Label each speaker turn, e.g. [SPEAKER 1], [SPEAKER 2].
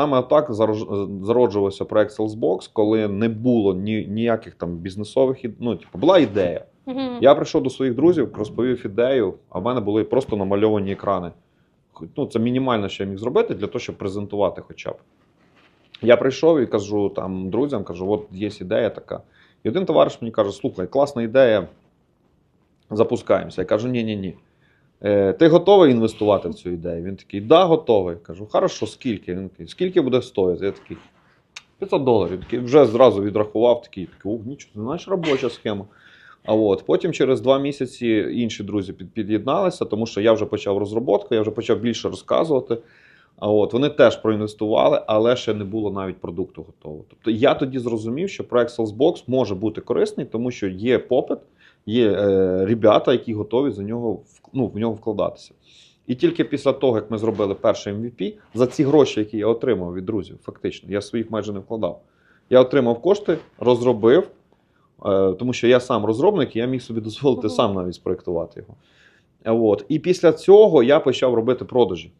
[SPEAKER 1] Саме так зароджувався проект Salesbox, коли не було ні, ніяких там бізнесових ну, типу, була ідея.
[SPEAKER 2] Мгм.
[SPEAKER 1] Я прийшов до своїх друзів, розповів ідею, а в мене були просто намальовані екрани. Ну, це мінімально, що я міг зробити для того, щоб презентувати хоча б. Я прийшов і кажу там друзям, кажу, от є ідея така. І один товариш мені каже: слухай, класна ідея, запускаємося. Я кажу, ні-ні ні. Е, ти готовий інвестувати в цю ідею? Він такий, да, готовий. Кажу, хорошо, скільки? Він такий, скільки буде стоїти? Я такий, 500 доларів. Такий, вже зразу відрахував, такий, такий, о, нічого, це знаєш, робоча схема. А от потім через два місяці інші друзі під, під'єдналися, тому що я вже почав розробку, я вже почав більше розказувати. А от вони теж проінвестували, але ще не було навіть продукту готового. Тобто я тоді зрозумів, що проект Salesbox може бути корисний, тому що є попит, є е, ребята, які готові за нього в- ну, в нього вкладатися. І тільки після того, як ми зробили перший MVP, за ці гроші, які я отримав від друзів, фактично, я своїх майже не вкладав. Я отримав кошти, розробив, е, тому що я сам розробник, і я міг собі дозволити сам навіть спроектувати його. От. І після цього я почав робити продажі.